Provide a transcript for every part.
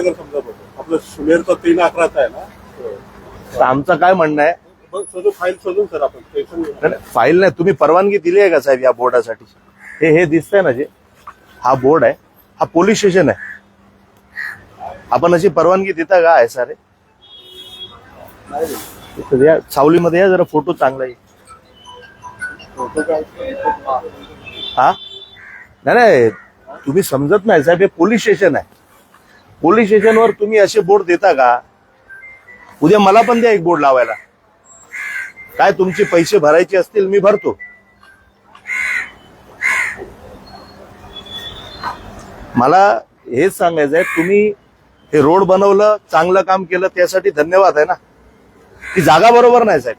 आपलं सुमेरचा तीन अकराचा आहे ना? तर आमचं काय म्हणणं आहे? फाईल शोधून सर आपण फाईल नाही तुम्ही परवानगी दिली आहे का साहेब या बोर्डासाठी? हे हे दिसतंय ना जे? हा बोर्ड आहे हा पोलीस स्टेशन आहे. आपण अशी परवानगी देता का आहे सारे या सावलीमध्ये या जरा फोटो चांगला येईल. हा? नाही नाही तुम्ही समजत नाही साहेब हे पोलीस स्टेशन आहे. पोलीस स्टेशनवर तुम्ही असे बोर्ड देता का? उद्या मला पण द्या एक बोर्ड लावायला. काय तुमचे पैसे भरायचे असतील मी भरतो. मला हेच सांगायचं आहे तुम्ही हे रोड बनवलं चांगलं काम केलं त्यासाठी धन्यवाद आहे ना? ती जागा बरोबर नाही साहेब.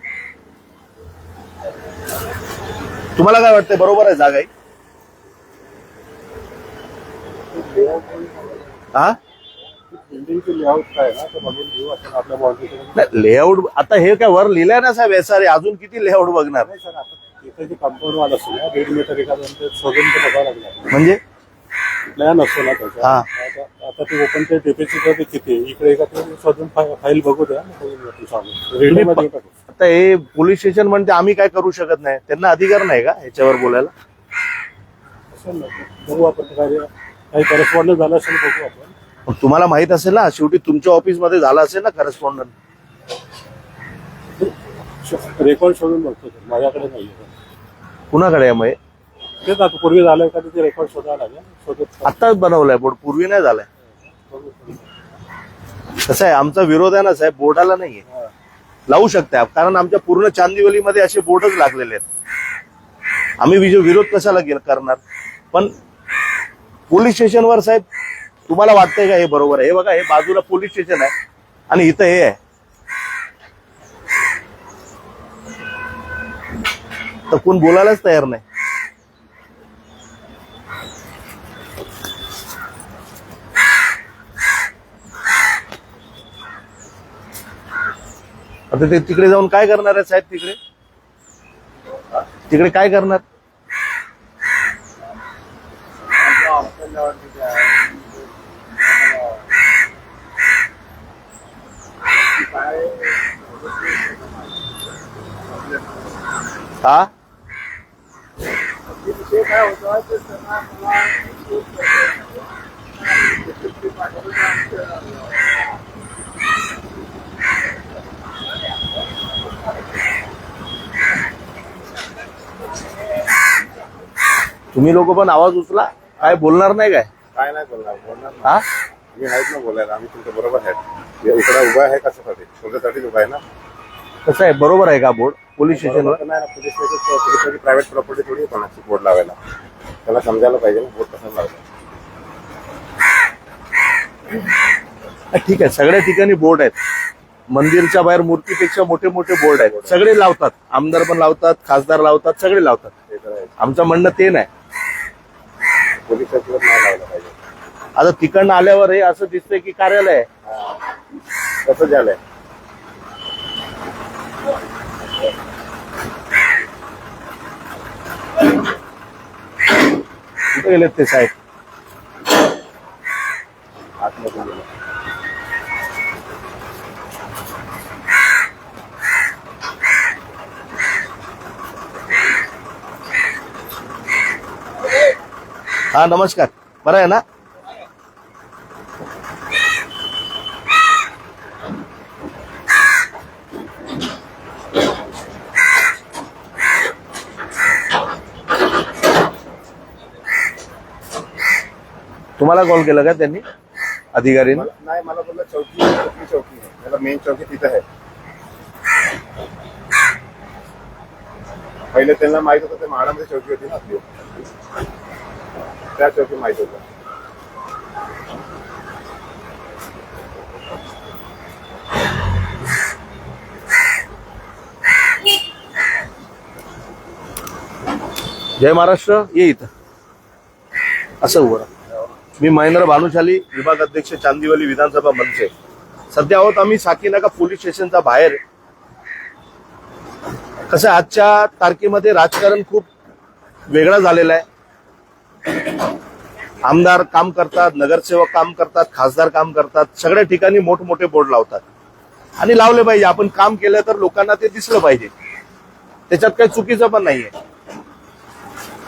तुम्हाला काय वाटतंय बरोबर आहे जागा ही हा? बिल्डिंगचे लेआउट काय आहे ना ते बघून घेऊ आपण आपल्या बाउंड्रीकडे नाही लेआउट आता हे काय वर लिहिलंय ना साहेब एस अजून किती लेआउट बघणार? नाही सर आता तिथे जे कंपाऊंड वाल असतो ना दीड मीटर एखादं ते शोधून ते बघावं लागणार. म्हणजे? प्लॅन असतो ना त्याचा. हा. आता- आता ते ओपन ते डीपीची ते किती आहे? इकडे एका ते शोधून फाईल बघू द्या. मग बघून घेऊ आपण सांगू रेडिओमध्ये टाकू आता हे पोलीस स्टेशन म्हणते आम्ही काय करू शकत नाही. त्यांना अधिकार नाही का ह्याच्यावर बोलायला? असेल ना बघू आपण काय काही करस्पॉन्डन्स झालं असेल बघू आपण. मग तुम्हाला माहीत असेल ना शेवटी तुमच्या ऑफिसमध्ये झाला असेल ना करस्पॉन्डंट रेकॉर्ड शोधून बघतो माझ्याकडे नाही कुणाकडे आहे मग? तेच आता पूर्वी झालं का ते रेकॉर्ड शोधायला लागेल आत्ताच बनवलाय बोर्ड पूर्वी नाही झालाय. कसं आहे आमचा विरोध आहे ना साहेब बोर्डाला नाहीये. लावू शकता कारण आमच्या पूर्ण चांदिवलीमध्ये असे बोर्डच लागलेले आहेत आम्ही विरोध कशाला करणार पण पोलीस स्टेशनवर साहेब तुम्हाला वाटतंय का हे बरोबर आहे? हे बघा हे बाजूला पोलीस स्टेशन आहे आणि इथं हे आहे. तर कोण बोलायलाच तयार नाही. आता ते तिकडे जाऊन काय करणार आहे साहेब तिकडे? तिकडे काय करणार? हा? तुम्ही लोक पण आवाज उचला. काय बोलणार नाही काय? काय नाही बोलणार बोलणार ना. हा? मी आहेत ना बोलायला आम्ही तुमच्या बरोबर आहेत. हे इकडे उभा आहे कशासाठी शोधासाठीच उभा आहे ना? कसं आहे? बरोबर आहे का बोर्ड? पोलीस स्टेशनवर? पोलीस पोलिसाची प्रायव्हेट प्रॉपर्टी थोडी आहे कोणाची? बोर्ड लावायला. त्याला समजायला पाहिजे ना. बोर्ड कसं हा, ठीक आहे. सगळ्या ठिकाणी बोर्ड आहेत. मंदिरच्या बाहेर मूर्तीपेक्षा मोठे मोठे बोर्ड आहेत. सगळे लावतात. आमदार पण लावतात खासदार लावतात सगळे लावतात. आमचं म्हणणं ते नाही. लावायला पाहिजे. आता तिकडनं आल्यावर हे असं दिसतंय की कार्यालय कसं झालंय. कुठे गेलेत ते साहेब आतमध्ये गेलं. हा नमस्कार बरं आहे ना तुम्हाला कॉल केला का त्यांनी? अधिकारीने? मला- नाही मला बोललं चौकी कुठली चौकी आहे. त्याला मेन चौकी तिथं आहे. पहिले त्यांना माहीत होतं ते म्हाडामध्ये चौकी होती ना आपली. त्या चौकी माहीत होतं. जय महाराष्ट्र ये इथं. असं उभं राहा. मी महेंद्र भानुशाली विभाग अध्यक्ष चांदिवली विधानसभा मंच सध्या आहोत आम्ही साकीनाका पोलीस स्टेशनचा बाहेर. कसं आजच्या तारखेमध्ये राजकारण खूप वेगळा झालेलं आहे. आमदार काम करतात नगरसेवक काम करतात खासदार काम करतात. सगळ्या ठिकाणी मोठमोठे बोर्ड लावतात. आणि लावले पाहिजे. आपण काम केलं तर लोकांना ते दिसलं पाहिजे. त्याच्यात काही चुकीचं पण नाहीये.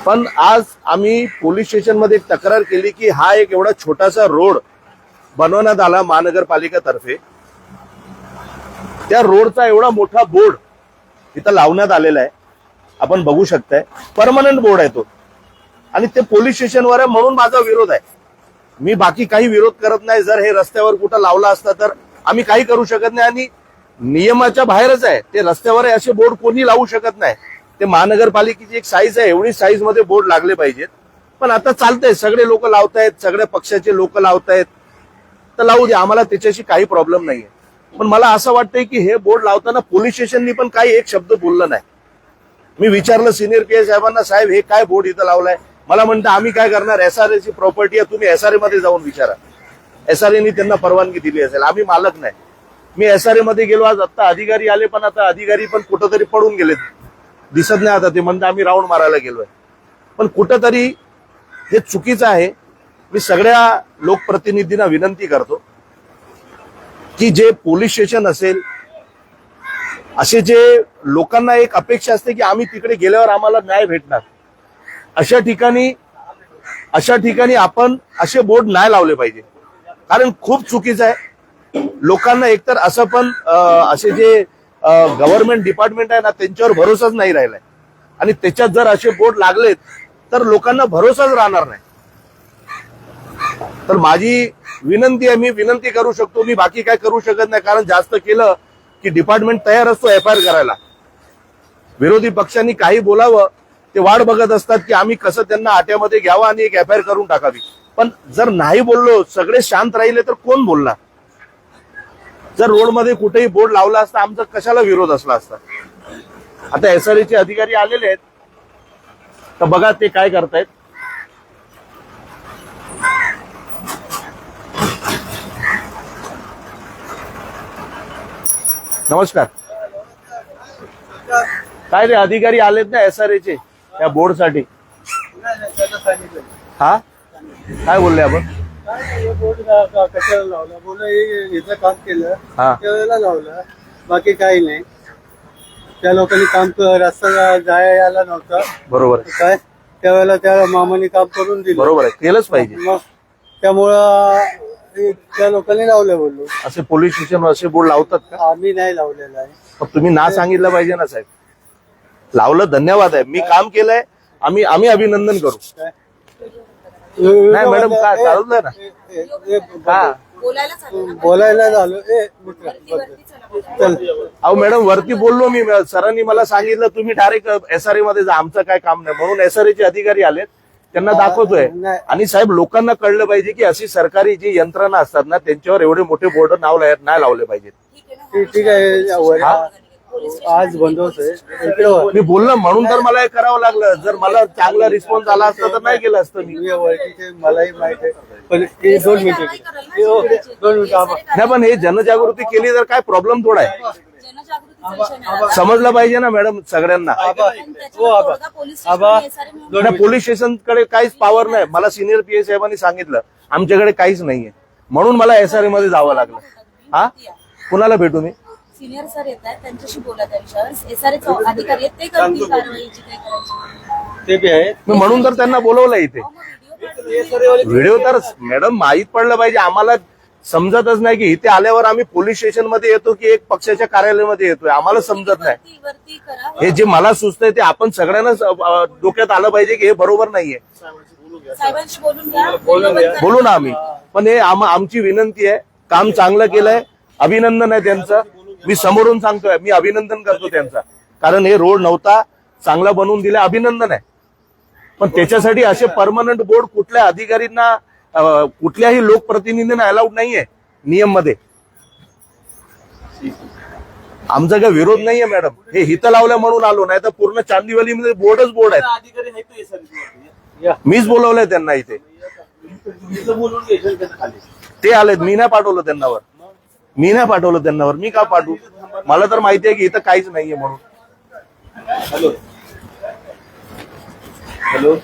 पण आज आम्ही पोलीस स्टेशनमध्ये तक्रार केली की हा एक एवढा छोटासा रोड बनवण्यात आला महानगरपालिकेतर्फे. त्या रोडचा एवढा मोठा बोर्ड इथं लावण्यात आलेला आहे. आपण बघू शकताय. परमनंट बोर्ड आहे तो. आणि ते पोलीस स्टेशनवर आहे म्हणून माझा विरोध आहे. मी बाकी काही विरोध करत नाही. जर हे रस्त्यावर कुठं लावला असता तर आम्ही काही करू शकत नाही आणि नियमाच्या बाहेरच आहे. ते रस्त्यावर आहे असे बोर्ड कोणी लावू शकत नाही. ते महानगरपालिकेची एक साईज आहे एवढी साईजमध्ये बोर्ड लागले पाहिजेत. पण आता चालतंय सगळे लोक लावतायत सगळ्या पक्षाचे लोक लावतायत. तर लावू दे आम्हाला त्याच्याशी काही प्रॉब्लेम नाहीये. पण मला असं वाटतंय की हे बोर्ड लावताना पोलीस स्टेशननी पण काही एक शब्द बोललं नाही. मी विचारलं सिनियर पी साहेबांना साहेब हे काय बोर्ड इथं लावलाय? मला म्हणतं आम्ही काय करणार? एसआरए ची प्रॉपर्टी आहे तुम्ही एसआरए मध्ये जाऊन विचारा. एसआरएनी त्यांना परवानगी दिली असेल. आम्ही मालक नाही. मी एसआरए मध्ये गेलो आज आता अधिकारी आले पण आता अधिकारी पण कुठंतरी पडून गेलेत. दिसत नाही आता ते म्हणतं आम्ही राऊंड मारायला गेलोय. पण कुठंतरी हे चुकीचं आहे. मी सगळ्या लोकप्रतिनिधींना विनंती करतो की जे पोलीस स्टेशन असेल असे जे लोकांना एक अपेक्षा असते की आम्ही तिकडे गेल्यावर आम्हाला न्याय भेटणार. अशा ठिकाणी अशा ठिकाणी आपण असे बोर्ड नाही लावले पाहिजे. कारण खूप चुकीचं आहे. लोकांना एकतर असं पण असे जे गव्हर्नमेंट डिपार्टमेंट आहे ना त्यांच्यावर भरोसाच नाही राहिलाय. आणि त्याच्यात जर असे बोर्ड लागलेत तर लोकांना भरोसाच राहणार नाही. तर माझी विनंती आहे मी विनंती करू शकतो मी बाकी काय करू शकत नाही कारण जास्त केलं की डिपार्टमेंट तयार असतो एफ आय आर करायला. विरोधी पक्षांनी काही बोलावं ते वाट बघत असतात की आम्ही कसं त्यांना आट्यामध्ये घ्यावं आणि एक एफ आय आर करून टाकावी. पण जर नाही बोललो सगळे शांत राहिले तर कोण बोलणार? जर रोडमध्ये कुठेही बोर्ड लावला असता आमचा कशाला विरोध असला असता? आता एसआरए चे अधिकारी आलेले आहेत. तर बघा ते काय करतायत. नमस्कार. काय रे अधिकारी आलेत ना एसआरए चे या बोर्डसाठी? हा? काय बोलले आपण? कशाला लावला? बोल याचं काम केलं हा. त्यावेळेला लावलं. बाकी काही नाही. त्या लोकांनी काम क- रस्ता जाया यायला नव्हता. बरोबर. आहे. काय? त्यावेळेला त्या मामाने काम करून दिलं. बरोबर आहे. केलंच पाहिजे. मग त्यामुळं हे त्या लोकांनी लावलं बोललो. असे पोलीस स्टेशन असे बोर्ड लावतात का? आम्ही नाही लावलेला आहे. मग तुम्ही ना सांगितलं पाहिजे ना साहेब? लावलं धन्यवाद आहे. मी काम केलंय. आम्ही आम्ही अभिनंदन करू. काय? नाही, मॅडम, का? ना? ए, ए, ए, का? बोलायला ना? झालो. ए मित्र वरती चला. अहो मॅडम वरती बोललो मी. सरांनी मला सांगितलं तुम्ही डायरेक्ट एसआरए मध्ये जा. आमचं काय काम नाही. म्हणून एसआरए चे अधिकारी आलेत. त्यांना दाखवतोय. नाही. आणि साहेब लोकांना कळलं पाहिजे की अशी सरकारी जी यंत्रणा असतात ना त्यांच्यावर एवढे मोठे बोर्ड नाव नाही लावले पाहिजेत. ठीक आहे आज बंदोबस्त आहे. इकडे वर. मी बोललो म्हणून तर मला हे करावं लागलं. जर मला चांगला रिस्पॉन्स आला असता तर नाही केलं असतं मी. मी ओळखीचे मलाही माहीत आहे. पण दोन मिनिटं. हे हो. दोन मिनिटं आबा. नाही पण हे जनजागृती केली तर काय प्रॉब्लेम थोडा आहे. जनजागृतीचा विषय नाही. आता. समजलं पाहिजे ना मॅडम सगळ्यांना. आबा पण त्याच्यावर हो आबा. तोडगा पोलीस आबा स्टेशन SRM म्हणून. दोन नाही, पोलीस स्टेशनकडे काहीच पॉवर नाही. मला सिनियर पीए साहेबांनी सांगितलं. आमच्याकडे काहीच नाहीये. म्हणून मला एसआरए मध्ये जावं लागलं. हा? कुणाला भेटू मी? सिनियर सर येत आहेत त्यांच्याशी बोला त्या विषयावर एसआरएच अधिकारी आहेत ते करतील कारवाई जी काही करायची ते बी आहे मी म्हणून तर त्यांना बोलवलं इथे. अहो, मग व्हिडिओ तर मॅडम माहीत पडलं पाहिजे. आम्हाला समजतच नाही की इथे आल्यावर आम्ही पोलीस स्टेशनमध्ये येतो की एक पक्षाच्या कार्यालयामध्ये येतोय. आम्हाला समजत नाही. वरती वरती करा. हे जे मला सुचतंय ते आपण सगळ्यांनाच अ, अ, डोक्यात आलं पाहिजे की हे बरोबर नाहीये. साहेबांशी बोलून घ्या. बोलू ना आम्ही. पण हे आम- आमची विनंती आहे. काम चांगलं केलंय. अभिनंदन आहे त्यांचं. मी समोरून सांगतोय मी अभिनंदन करतो त्यांचा. कारण हे रोड नव्हता चांगला बनवून दिला अभिनंदन आहे. पण त्याच्यासाठी असे परमनंट बोर्ड कुठल्या अधिकारींना कुठल्याही लोकप्रतिनिधींना अलाउड नाहीये नियममध्ये आमचा काही विरोध नाहीये मॅडम हे हिथं लावलं म्हणून आलो नाही तर पूर्ण चांदिवलीमध्ये बोर्डच बोर्ड आहे मीच बोलवलंय त्यांना इथे. त्यांना ते आलेत मी नाही पाठवलं त्यांनावर मी नाही पाठवलं त्यांनावर मी का पाठवू? मला तर माहिती आहे की इथं काहीच नाहीये म्हणून. हॅलो. हॅलो.